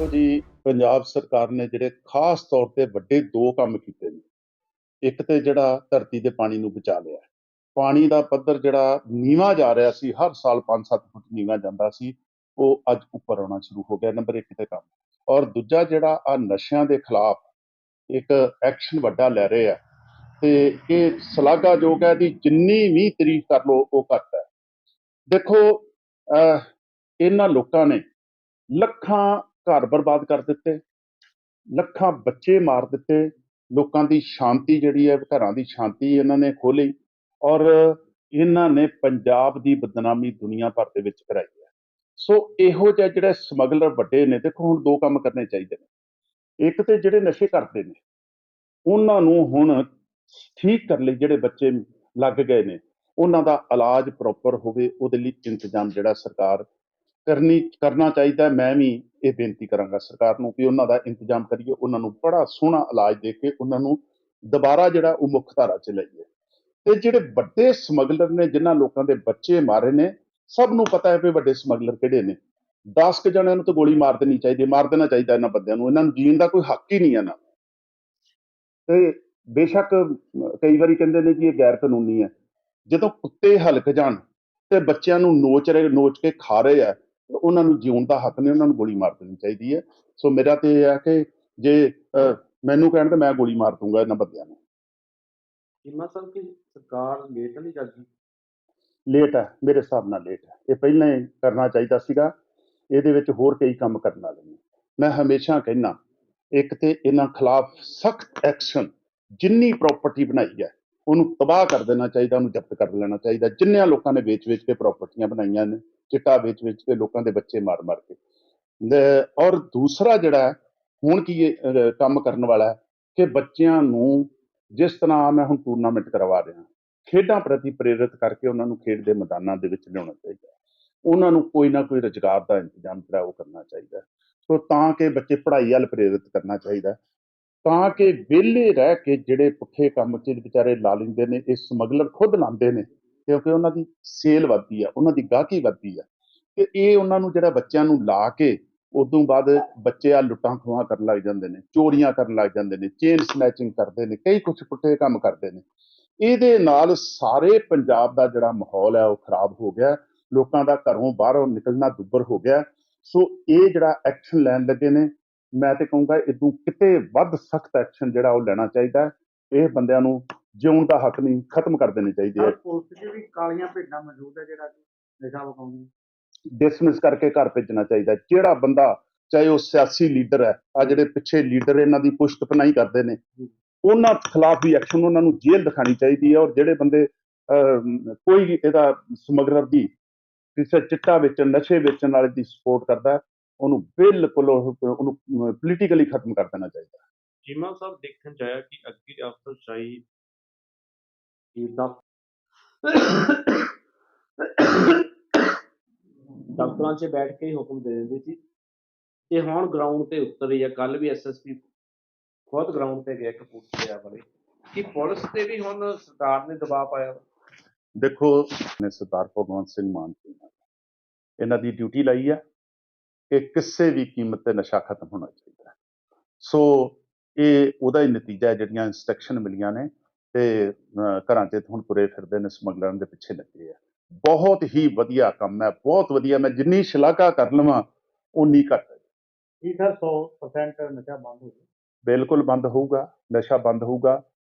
ਦੇਖੋ ਜੀ ਪੰਜਾਬ ਸਰਕਾਰ ਨੇ ਜਿਹੜੇ ਖਾਸ ਤੌਰ ਤੇ ਵੱਡੇ ਦੋ ਕੰਮ ਕੀਤੇ ਨੇ। ਇੱਕ ਤੇ ਜਿਹੜਾ ਧਰਤੀ ਦੇ ਪਾਣੀ ਨੂੰ ਬਚਾ ਲਿਆ ਪਾਣੀ ਦਾ ਪੱਧਰ ਜਿਹੜਾ ਨੀਵਾਂ ਜਾ ਰਿਹਾ ਸੀ ਹਰ ਸਾਲ 5-7 ਫੁੱਟ ਨੀਵਾਂ ਜਾਂਦਾ ਸੀ ਉਹ ਅੱਜ ਉੱਪਰ ਆਉਣਾ ਸ਼ੁਰੂ ਹੋ ਗਿਆ ਨੰਬਰ 1 ਤੇ ਕੰਮ। ਔਰ ਦੂਜਾ ਜਿਹੜਾ ਆ ਨਸ਼ਿਆਂ ਦੇ ਖਿਲਾਫ ਇੱਕ ਐਕਸ਼ਨ ਵੱਡਾ ਲੈ ਰਹੇ ਆ ਤੇ ਇਹ ਸ਼ਲਾਘਾਯੋਗ ਹੈ ਦੀ ਜਿੰਨੀ ਵੀ ਤਾਰੀਫ ਕਰ ਲੋ ਉਹ ਘੱਟ ਹੈ। ਦੇਖੋ ਅਹ, ਇਹਨਾਂ ਲੋਕਾਂ ਨੇ ਲੱਖਾਂ ਘਰ ਬਰਬਾਦ ਕਰ ਦਿੱਤੇ, ਲੱਖਾਂ ਬੱਚੇ ਮਾਰ ਦਿੱਤੇ, ਲੋਕਾਂ ਦੀ ਸ਼ਾਂਤੀ ਜਿਹੜੀ ਹੈ, ਘਰਾਂ ਦੀ ਸ਼ਾਂਤੀ ਇਹਨਾਂ ਨੇ ਖੋਲੀ ਔਰ ਇਹਨਾਂ ਨੇ ਪੰਜਾਬ ਦੀ ਬਦਨਾਮੀ ਦੁਨੀਆ ਭਰ ਦੇ ਵਿੱਚ ਕਰਾਈ ਹੈ। ਸੋ ਇਹੋ ਜਿਹੇ ਜਿਹੜੇ ਸਮਗਲਰ ਵੱਡੇ ਨੇ, ਦੇਖੋ ਹੁਣ ਦੋ ਕੰਮ ਕਰਨੇ ਚਾਹੀਦੇ ਨੇ। ਇੱਕ ਤੇ ਜਿਹੜੇ ਨਸ਼ੇ ਕਰਦੇ ਨੇ, ਉਹਨਾਂ ਨੂੰ ਹੁਣ ਠੀਕ ਕਰਨ ਲਈ ਜਿਹੜੇ ਬੱਚੇ ਲੱਗ ਗਏ ਨੇ, ਉਹਨਾਂ ਦਾ ਇਲਾਜ ਪ੍ਰੋਪਰ ਹੋਵੇ, ਉਹਦੇ ਲਈ ਇੰਤਜ਼ਾਮ ਜਿਹੜਾ ਸਰਕਾਰ ਕਰਨੀ ਕਰਨਾ ਚਾਹੀਦਾ ਮੈਂ ਵੀ ਇਹ ਬੇਨਤੀ ਕਰਾਂਗਾ ਸਰਕਾਰ ਨੂੰ ਕਿ ਉਹਨਾਂ ਦਾ ਇੰਤਜ਼ਾਮ ਕਰੀਏ ਉਹਨਾਂ ਨੂੰ ਬੜਾ ਸੋਹਣਾ ਇਲਾਜ ਦੇ ਕੇ ਉਹਨਾਂ ਨੂੰ ਦੁਬਾਰਾ ਜਿਹੜਾ ਉਹ ਮੁੱਖ ਧਾਰਾ 'ਚ ਲਈਏ। ਤੇ ਜਿਹੜੇ ਵੱਡੇ ਸਮਗਲਰ ਨੇ ਜਿਨ੍ਹਾਂ ਲੋਕਾਂ ਦੇ ਬੱਚੇ ਮਾਰੇ ਨੇ ਸਭ ਨੂੰ ਪਤਾ ਹੈ ਕਿ ਵੱਡੇ ਸਮਗਲਰ ਕਿਹੜੇ ਨੇ। 10 ਕੁ ਜਣਿਆਂ ਨੂੰ ਤਾਂ ਗੋਲੀ ਮਾਰ ਦੇਣੀ ਚਾਹੀਦੀ ਹੈ, ਮਾਰ ਦੇਣਾ ਚਾਹੀਦਾ ਇਹਨਾਂ ਬੰਦਿਆਂ ਨੂੰ ਇਹਨਾਂ ਨੂੰ ਜੀਣ ਦਾ ਕੋਈ ਹੱਕ ਹੀ ਨਹੀਂ ਹੈ ਨਾ। ਤੇ ਬੇਸ਼ੱਕ ਕਈ ਵਾਰੀ ਕਹਿੰਦੇ ਨੇ ਕਿ ਇਹ ਗੈਰ ਕਾਨੂੰਨੀ ਹੈ। ਜਦੋਂ ਕੁੱਤੇ ਹਲਕ ਜਾਣ ਤੇ ਬੱਚਿਆਂ ਨੂੰ ਨੋਚ ਰਹੇ ਨੋਚ ਕੇ ਖਾ ਰਹੇ ਆ ਉਹਨਾਂ ਨੂੰ ਜਿਉਣ ਦਾ ਹੱਕ ਨਹੀਂ ਉਹਨਾਂ ਨੂੰ ਗੋਲੀ ਮਾਰ ਦੇਣੀ ਚਾਹੀਦੀ ਹੈ। ਸੋ ਮੇਰਾ ਤੇ ਇਹ ਹੈ ਕਿ ਜੇ ਮੈਨੂੰ ਕਹਿਣ ਤੇ ਮੈਂ ਗੋਲੀ ਮਾਰ ਦੂੰਗਾ ਇਹਨਾਂ ਬੰਦਿਆਂ ਨੂੰ। ਚੀਮਾ ਸਾਹਿਬ ਕਿ ਸਰਕਾਰ ਲੇਟ ਨਹੀਂ ਕਰਦੀ ਲੇਟ ਹੈ ਮੇਰੇ ਹਿਸਾਬ ਨਾਲ ਲੇਟ ਹੈ। ਇਹ ਪਹਿਲਾਂ ਹੀ ਕਰਨਾ ਚਾਹੀਦਾ ਸੀਗਾ। ਇਹਦੇ ਵਿੱਚ ਹੋਰ ਕਈ ਕੰਮ ਕਰਨ ਵਾਲੇ ਨੇ। ਮੈਂ ਹਮੇਸ਼ਾ ਕਹਿਣਾ ਇੱਕ ਤੇ ਇਹਨਾਂ ਖਿਲਾਫ ਸਖਤ ਐਕਸ਼ਨ ਜਿੰਨੀ ਪ੍ਰਾਪਰਟੀ ਬਣਾਈ ਹੈ ਉਹਨੂੰ ਤਬਾਹ ਕਰ ਦੇਣਾ ਚਾਹੀਦਾ, ਉਹਨੂੰ ਜ਼ਬਤ ਕਰ ਲੈਣਾ ਚਾਹੀਦਾ। ਜਿੰਨਿਆਂ ਲੋਕਾਂ ਨੇ ਵੇਚ-ਵੇਚ ਕੇ ਪ੍ਰਾਪਰਟੀਆਂ ਬਣਾਈਆਂ ਨੇ, ਚਿੱਟਾ ਵੇਚ-ਵੇਚ ਕੇ ਲੋਕਾਂ ਦੇ ਬੱਚੇ ਮਾਰ-ਮਾਰ ਕੇ। ਔਰ ਦੂਸਰਾ ਜਿਹੜਾ ਹੁਣ ਕੀ ਕੰਮ ਕਰਨ ਵਾਲਾ ਕਿ ਬੱਚਿਆਂ ਨੂੰ ਜਿਸ ਤਰ੍ਹਾਂ ਮੈਂ ਹੁਣ ਟੂਰਨਾਮੈਂਟ ਕਰਵਾ ਰਿਹਾ, ਖੇਡਾਂ ਪ੍ਰਤੀ ਪ੍ਰੇਰਿਤ ਕਰਕੇ ਉਹਨਾਂ ਨੂੰ ਖੇਡ ਦੇ ਮੈਦਾਨਾਂ ਦੇ ਵਿੱਚ ਲਿਆਉਣਾ ਚਾਹੀਦਾ ਉਹਨਾਂ ਨੂੰ ਕੋਈ ਨਾ ਕੋਈ ਰੁਜ਼ਗਾਰ ਦਾ ਇੰਤਜ਼ਾਮ ਜਿਹੜਾ ਉਹ ਕਰਨਾ ਚਾਹੀਦਾ ਸੋ ਤਾਂ ਕਿ ਬੱਚੇ ਪੜ੍ਹਾਈ ਵੱਲ ਪ੍ਰੇਰਿਤ ਕਰਨਾ ਚਾਹੀਦਾ ਤਾਂ ਕਿ ਵਿਹਲੇ ਰਹਿ ਕੇ ਜਿਹੜੇ ਪੁੱਠੇ ਕੰਮ 'ਚ ਵਿਚਾਰੇ ਲਾ ਲੈਂਦੇ ਨੇ, ਇਹ ਸਮਗਲਰ ਖੁਦ ਲਾਉਂਦੇ ਨੇ, ਕਿਉਂਕਿ ਉਹਨਾਂ ਦੀ ਸੇਲ ਵੱਧਦੀ ਆ, ਉਹਨਾਂ ਦੀ ਗਾਹਕੀ ਵੱਧਦੀ ਆ। ਤੇ ਇਹ ਉਹਨਾਂ ਨੂੰ ਜਿਹੜਾ ਬੱਚਿਆਂ ਨੂੰ ਲਾ ਕੇ ਉਦੋਂ ਬਾਅਦ ਬੱਚੇ ਆ ਲੁੱਟਾਂ ਖੋਹਾਂ ਕਰਨ ਲੱਗ ਜਾਂਦੇ ਨੇ, ਚੋਰੀਆਂ ਕਰਨ ਲੱਗ ਜਾਂਦੇ ਨੇ, ਚੇਨ ਸਨੈਚਿੰਗ ਕਰਦੇ ਨੇ, ਕਈ ਕੁਛ ਪੁੱਠੇ ਕੰਮ ਕਰਦੇ ਨੇ। ਇਹਦੇ ਨਾਲ ਸਾਰੇ ਪੰਜਾਬ ਦਾ ਜਿਹੜਾ ਮਾਹੌਲ ਹੈ ਉਹ ਖਰਾਬ ਹੋ ਗਿਆ, ਲੋਕਾਂ ਦਾ ਘਰੋਂ ਬਾਹਰੋਂ ਨਿਕਲਣਾ ਦੁੱਬਰ ਹੋ ਗਿਆ। ਸੋ ਇਹ ਜਿਹੜਾ ਐਕਸ਼ਨ ਲੈਣ ਲੱਗੇ ਨੇ ਮੈਂ ਤੇ ਕਹੂੰਗਾ ਇਦੋਂ ਕਿਤੇ ਵੱਧ ਸਖਤ ਐਕਸ਼ਨ ਜਿਹੜਾ ਉਹ ਲੈਣਾ ਚਾਹੀਦਾ ਹੈ। ਇਹ ਬੰਦਿਆਂ ਨੂੰ ਜਿਉਣ ਦਾ ਹੱਕ ਨਹੀਂ ਖਤਮ ਕਰ ਦੇਣੇ ਚਾਹੀਦੇ ਆ ਪੁਲਿਸ 'ਚ ਵੀ ਕਾਲੀਆਂ ਭੇਡਾਂ ਮੌਜੂਦ ਹੈ ਜਿਹੜਾ ਨਸ਼ਾ ਵਿਕਾਉਂਦੀ ਡਿਸਮਿਸ ਕਰਕੇ ਘਰ ਭੇਜਣਾ ਚਾਹੀਦਾ। ਜਿਹੜਾ ਬੰਦਾ ਚਾਹੇ ਉਹ ਸਿਆਸੀ ਲੀਡਰ ਹੈ ਆ ਜਿਹੜੇ ਪਿੱਛੇ ਲੀਡਰ ਇਹਨਾਂ ਦੀ ਪੁਸ਼ਤ ਪਨਾਈ ਕਰਦੇ ਨੇ ਉਹਨਾਂ ਖਿਲਾਫ ਵੀ ਐਕਸ਼ਨ ਉਹਨਾਂ ਨੂੰ ਜੇਲ੍ਹ ਦਿਖਾਣੀ ਚਾਹੀਦੀ ਹੈ ਔਰ ਜਿਹੜੇ ਬੰਦੇ ਕੋਈ ਇਹਦਾ ਸਮਗਲਰ ਦੀ ਕਿਸੇ ਚਿੱਟਾ ਵੇਚਣ ਨਸ਼ੇ ਵੇਚਣ ਵਾਲੇ ਦੀ ਸਪੋਰਟ ਕਰਦਾ ਹੈ, ਉਹਨੂੰ ਬਿਲਕੁਲ ਉਹ- ਉਹਨੂੰ ਪੋਲੀਟੀਕਲੀ ਖਤਮ ਕਰ ਦੇਣਾ ਚਾਹੀਦਾ। ਚੀਮਾ ਸਾਹਿਬ ਦੇਖਣ ਚ ਆਇਆ ਕਿ ਅੱਗੇ ਅਫਸਰਸ਼ਾਹੀ ਦੀ ਦਾ ਦਫ਼ਤਰਾਂ 'ਚ ਬੈਠ ਕੇ ਹੁਕਮ ਦੇ ਦਿੰਦੇ ਸੀ। ਤੇ ਹੁਣ ਗਰਾਊਂਡ ਤੇ ਉਤਰੇ ਆ। ਕੱਲ ਵੀ ਐਸਐਸਪੀ ਖੁਦ ਗਰਾਊਂਡ ਤੇ ਗਿਆ ਕਪੂਰਥਲੇ ਵਾਲੇ। ਕਿ ਪੁਲਿਸ ਤੇ ਵੀ ਹੁਣ ਸਰਕਾਰ ਨੇ ਦਬਾਅ ਪਾਇਆ। ਵਾ। ਦੇਖੋ ਨੇ ਸਰਦਾਰ ਭਗਵੰਤ ਸਿੰਘ ਮਾਨ ਇਹਨਾਂ ਦੀ ਡਿਊਟੀ ਲਾਈ ਹੈ ਕਿ ਕਿਸੇ ਵੀ ਕੀਮਤ ਤੇ ਨਸ਼ਾ ਖਤਮ ਹੋਣਾ ਚਾਹੀਦਾ। ਸੋ ਇਹ ਉਹਦਾ ਹੀ ਨਤੀਜਾ ਹੈ ਜਿਹੜੀਆਂ ਇੰਸਟਰਕਸ਼ਨ ਮਿਲੀਆਂ ਨੇ ਤੇ ਘਰਾਂ 'ਚ ਹੁਣ ਤੁਰੇ ਫਿਰਦੇ ਨੇ ਸਮਗਲਰਾਂ ਦੇ ਪਿੱਛੇ ਲੱਗੇ ਆ। ਬਹੁਤ ਹੀ ਵਧੀਆ ਕੰਮ ਹੈ ਬਹੁਤ ਵਧੀਆ ਮੈਂ ਜਿੰਨੀ ਸ਼ਲਾਘਾ ਕਰ ਲਵਾਂ ਉਨੀ ਘੱਟ ਹੈ। ਜੀ ਸਰ 100% ਨਸ਼ਾ ਬੰਦ ਹੋ ਬਿਲਕੁਲ ਬੰਦ ਹੋਊਗਾ ਨਸ਼ਾ ਬੰਦ ਹੋਊਗਾ।